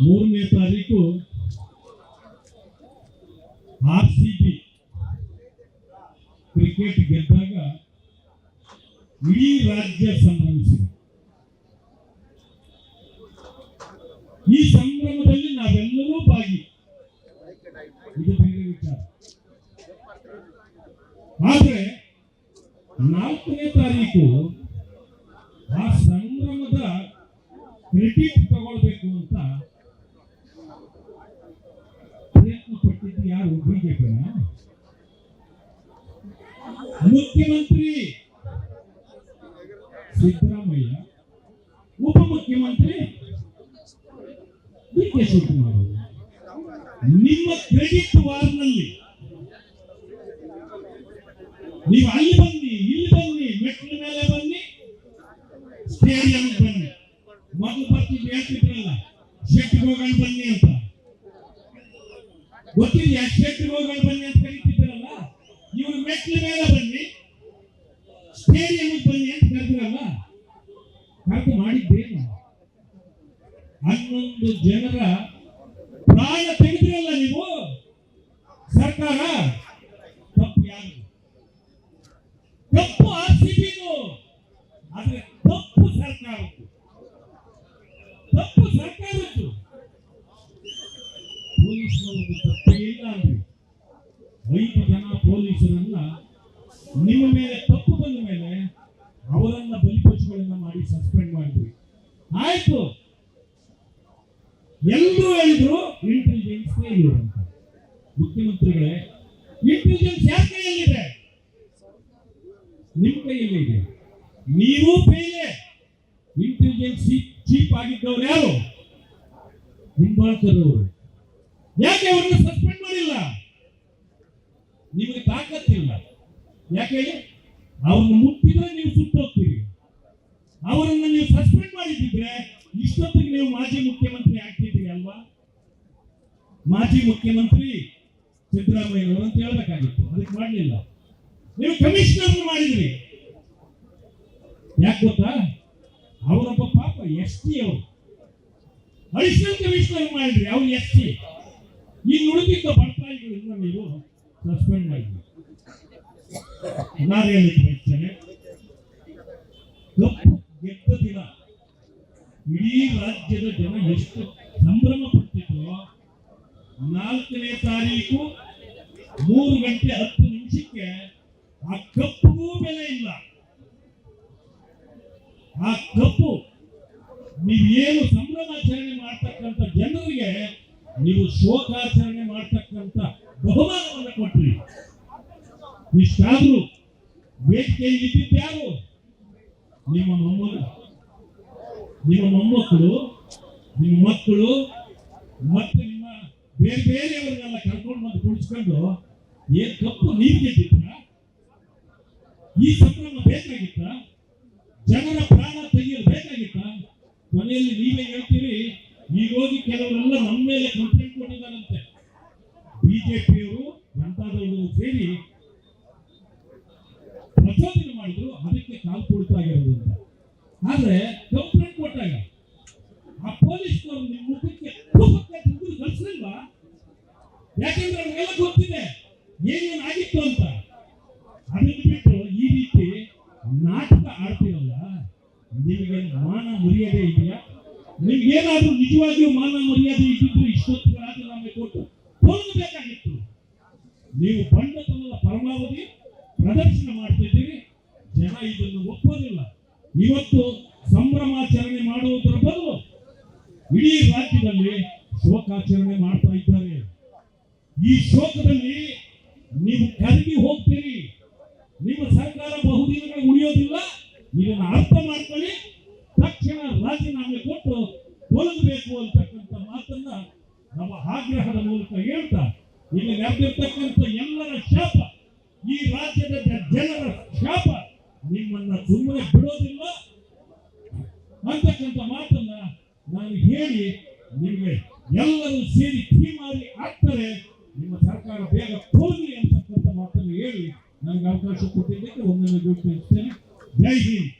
ಮೂರನೇ ತಾರೀಕು R C B cricket ಗೆದ್ದಾಗ ಇಡೀ ರಾಜ್ಯ ಸಂಭ್ರಮಿಸಿದೆ ಈ ಸಂಭ್ರಮದಲ್ಲಿ ನಾವೆಲ್ಲರೂ ಭಾಗಿ ಇದು ಬೇರೆ ವಿಚಾರ ಆದ್ರೆ ನಾಲ್ಕನೇ ತಾರೀಕು ಆ ಸಂಭ್ರಮದ ಕ್ರೆಡಿಟ್ ತಗೊಳ್ಬೇಕು ಅಂತ ಯಾರು ಮುಖ್ಯಮಂತ್ರಿ ಸಿದ್ದರಾಮಯ್ಯ ಉಪಮುಖ್ಯಮಂತ್ರಿ ಡಿ ಕೆ ಶಿವಕುಮಾರ್ ನಿಮ್ಮ ಕ್ರೆಡಿಟ್ ವಾರ್ನಲ್ಲಿ ನೀವು ಅಲ್ಲಿ ಬನ್ನಿ, ಇಲ್ಲಿ ಬನ್ನಿ ಮೆಟ್ಲ ಮೇಲೆ ಬನ್ನಿ ಸ್ಟೇಡಿಯಂ ಬನ್ನಿ. ಮೊದಲು ಬರ್ತಿದ್ದು ಹೇಳ್ತಿದ್ರಲ್ಲ ಶೆಟ್ಟಿಗೆ ಹೋಗೋಣ ಬನ್ನಿ ಅಂತ. ಗೊತ್ತಿದೆಯಾ ಶೆಟ್ಟಿ ರೋಗಗಳು ಬನ್ನಿ ಅಂತ ಕರೀತಿದ್ರಲ್ಲ ಇವರು ಮೆಟ್ಲ ಮೇಲೆ ಬನ್ನಿ, ಸ್ಟೇಡಿಯಂ ಬನ್ನಿ ಅಂತ ಕರೆದ್ರಲ್ಲ? ಕರೆದು ಮಾಡಿದ್ದೇನು? ಹನ್ನೊಂದು ಜನರ ಪ್ರಾಣ ತೆಗೆದ್ರಲ್ಲ ನೀವು? ಸರ್ಕಾರ? ತಪ್ಪು ಯಾರು? ತಪ್ಪು ಆರ್ ಸಿ ಬಿದು ಆದ್ರೆ ತಪ್ಪು ಸರ್ಕಾರದ್ದು ತಪ್ಪು ಸರ್ಕಾರದ್ದು ಪೊಲೀಸ್ನವ್ರದ್ದು ತಪ್ಪೇ ಇಲ್ಲ ಅಂದ್ರೆ ಐದು ಜನ ಪೊಲೀಸರನ್ನ ನಿಮ್ಮ ಮೇಲೆ ತಪ್ಪು ಬಂದ ಮೇಲೆ ಅವರನ್ನ ಬಲಿಪಶುಗಳನ್ನ ಮಾಡಿ ಸಸ್ಪೆಂಡ್ ಮಾಡಿದ್ವಿ. ಆಯ್ತು. ಎಲ್ಲರೂ ಹೇಳಿದ್ರು ಇಂಟೆಲಿಜೆನ್ಸ್ ಫೇಲ್ಯೂರ್ ಅಂತ. ಮುಖ್ಯಮಂತ್ರಿಗಳೇ ಇಂಟೆಲಿಜೆನ್ಸ್ ಯಾರ ಕೈಯಲ್ಲಿದೆ? ನಿಮ್ ಕೈಯಲ್ಲಿ ಇದೆ. ನೀವು ಫೇಲೆ ಇಂಟೆಲಿಜೆನ್ಸ್ ಚೀಪ್ ಆಗಿದ್ದವ್ರು ಯಾರು? ನಿಂಬಾಳ್ಕರ್ ಅವರು. ಯಾಕೆ ಅವ್ರನ್ನ ಸಸ್ಪೆಂಡ್ ಮಾಡಿಲ್ಲ? ನಿಮಗೆ ತಾಕತ್ತಿಲ್ಲ ಯಾಕೆ ಅವ್ರನ್ನ ಮುಟ್ಟಿದ್ರೆ ನೀವು ಸುಟ್ಟೋಗ್ತೀರಿ ಅವರನ್ನ ನೀವು ಸಸ್ಪೆಂಡ್ ಮಾಡಿದ್ರೆ ಇಷ್ಟೊತ್ತಿಗೆ ನೀವು ಮಾಜಿ ಮುಖ್ಯಮಂತ್ರಿ ಆಗ್ತಿದ್ದೀರಿ ಅಲ್ವಾ? ಮಾಜಿ ಮುಖ್ಯಮಂತ್ರಿ ಸಿದ್ದರಾಮಯ್ಯ ಅವರು ಅಂತ ಹೇಳ್ಬೇಕಾಗಿತ್ತು. ಅದಕ್ಕೆ ಮಾಡಲಿಲ್ಲ. ನೀವು ಕಮಿಷನರ್ ಮಾಡಿದ್ರಿ. ಯಾಕೆ ಗೊತ್ತಾ? ಅವರೊಬ್ಬ ಪಾಪ ಎಸ್ ಟಿ ಅವರು. ಅಡಿಷನಲ್ ಕಮಿಷನರ್ ಮಾಡಿದ್ರಿ. ಅವ್ರು ಎಸ್ ಟಿ. ಈ ಉಳಿದಿದ್ದ ಬಡಪಾಯಿಗಳಿಂದ ನೀವು ಸಸ್ಪೆಂಡ್ ಮಾಡಿದ್ರಿ ನಾನು ಹೇಳಿಕ್ಕೆ ಬಯಸ್ತೇನೆ ಕಪ್ಪು ಗೆದ್ದ ದಿನ ಇಡೀ ರಾಜ್ಯದ ಜನ ಎಷ್ಟು ಸಂಭ್ರಮ ಪಡ್ತಿದ್ರು, ನಾಲ್ಕನೇ ತಾರೀಕು ಮೂರು ಗಂಟೆ ಹತ್ತು ನಿಮಿಷಕ್ಕೆ ಆ ಕಪ್ಪುಗೂ ಬೆಲೆ ಇಲ್ಲ. ಆ ಕಪ್ಪು, ನೀವೇನು ಸಂಭ್ರಮಾಚರಣೆ ಮಾಡ್ತಕ್ಕಂಥ ಜನರಿಗೆ ನೀವು ಶೋಕಾಚರಣೆ ಮಾಡ್ತಕ್ಕಂಥ ಬಹುಮಾನವನ್ನು ಕೊಟ್ರಿ. ಇಷ್ಟಾದ್ರೂ ವೇದಿಕೆಯಲ್ಲಿ ಇದ್ದಿದ್ದಾರು ನಿಮ್ಮ ಮೊಮ್ಮಗ. ನಿಮ್ಮ ಮೊಮ್ಮಕ್ಕಳು, ನಿಮ್ಮ ಮಕ್ಕಳು, ಮತ್ತೆ ನಿಮ್ಮ ಬೇರೆ ಬೇರೆಯವರನ್ನೆಲ್ಲ ಕರ್ಕೊಂಡು ಬಂದು ಕುಡಿಸ್ಕೊಂಡು ಏನ್ ಕಪ್ಪು ನೀರು ಗೆದ್ದಿದ್ರ ಈ ಸಂಭ್ರಮ ಬೇಕಾಗಿತ್ತ? ಜನರ ಪ್ರಾಣ ತೆಗೆಯಲು ಬೇಕಾಗಿತ್ತ? ಕೊನೆಯಲ್ಲಿ ನೀವೇ ಹೇಳ್ತೀರಿ ಈಗ ಹೋಗಿ ಕೆಲವರೆಲ್ಲ ನಮ್ಮ ಮೇಲೆ ಕಂಪ್ಲೇಂಟ್ ಕೊಟ್ಟಿದ್ದಾರಂತೆ. ಬಿಜೆಪಿಯವರು ಜನತಾದಳರು ಸೇರಿ ಪ್ರಚೋದನೆ ಮಾಡಿದ್ರು, ಅದಕ್ಕೆ ಕಾಲ್ಪುಳಿತ ಆಗಿರೋದು ಅಂತ. ಆದ್ರೆ ಕಂಪ್ಲೇಂಟ್ ಕೊಟ್ಟಾಗ ಆ ಪೊಲೀಸ್ನವರು ನಿಮ್ಮ ಮುಖಕ್ಕೆ ಕಳಿಸ್ಲಿಲ್ವಾ ಯಾಕೆಂದ್ರೆ ಅವ್ರಿಗೆಲ್ಲ ಗೊತ್ತಿದೆ. ಏನೇನು ಆಗಿತ್ತು ಅಂತ. ಅದನ್ನು ಬಿಟ್ಟು ಈ ರೀತಿ ನಾಟಕ ಆಡ್ತೀರಲ್ಲ, ನಿಮಗೆ ಮಾನ ಮುರಿಯದೇ ಇದೆಯಾ ನಿಮ್ಗೇನಾದ್ರೂ ನಿಜವಾಗಿಯೂ ಮಾನ ಮರ್ಯಾದೆ ಇದ್ದಿದ್ದು ಇಷ್ಟೊತ್ತಿಗೆ ರಾಜೀನಾಮೆ ಕೊಟ್ಟು ಹೋಗಬೇಕಾಗಿತ್ತು ನೀವು ಬಂಡತನದ ಪರಮಾವಧಿ ಪ್ರದರ್ಶನ ಮಾಡ್ತಿದ್ದೀರಿ ಜನ ಇದನ್ನು ಒಪ್ಪೋದಿಲ್ಲ. ಇವತ್ತು ಸಂಭ್ರಮಾಚರಣೆ ಮಾಡುವುದರ ಬದಲು ಇಡೀ ರಾಜ್ಯದಲ್ಲಿ ಶೋಕಾಚರಣೆ ಮಾಡ್ತಾ ಇದ್ದಾರೆ. ಈ ಶೋಕದಲ್ಲಿ ನೀವು ಕರಗಿ ಹೋಗ್ತೀರಿ. ನಿಮ್ಮ ಸರ್ಕಾರ ಬಹುದಿನಗಳು ಉಳಿಯೋದಿಲ್ಲ. ಇದನ್ನು ಅರ್ಥ ಮಾಡ್ಕೊಳ್ಳಿ. ತಕ್ಷಣ ರಾಜೀನಾಮೆ ಕೊಟ್ಟು ತೊಲಗಬೇಕು ಅಂತಕ್ಕಂಥ ಮಾತನ್ನ ನಮ್ಮ ಆಗ್ರಹದ ಮೂಲಕ ಹೇಳ್ತಾ, ಇಲ್ಲಿ ನಡೆದಿರ್ತಕ್ಕಂಥ ಎಲ್ಲರ ಶಾಪ, ಈ ರಾಜ್ಯದ ಜನರ ಶಾಪ, ನಿಮ್ಮನ್ನ ಸುಮ್ಮನೆ ಬಿಡೋದಿಲ್ಲ. ಅಂತಕ್ಕಂಥ ಮಾತನ್ನ ನಾನು ಹೇಳಿ ನಿಮಗೆ ಎಲ್ಲರೂ ಸೇರಿ ತೀಮಾರಿ ಆಗ್ತಾರೆ. ನಿಮ್ಮ ಸರ್ಕಾರ ಬೇಗ ಹೋಗಲಿ ಅಂತಕ್ಕಂಥ ಮಾತನ್ನು ಹೇಳಿ ನನಗೆ ಅವಕಾಶ ಕೊಟ್ಟಿದ್ದಕ್ಕೆ ಒಂದನ್ನು ಇರ್ತೇನೆ ಜೈ ಹಿಂದ್.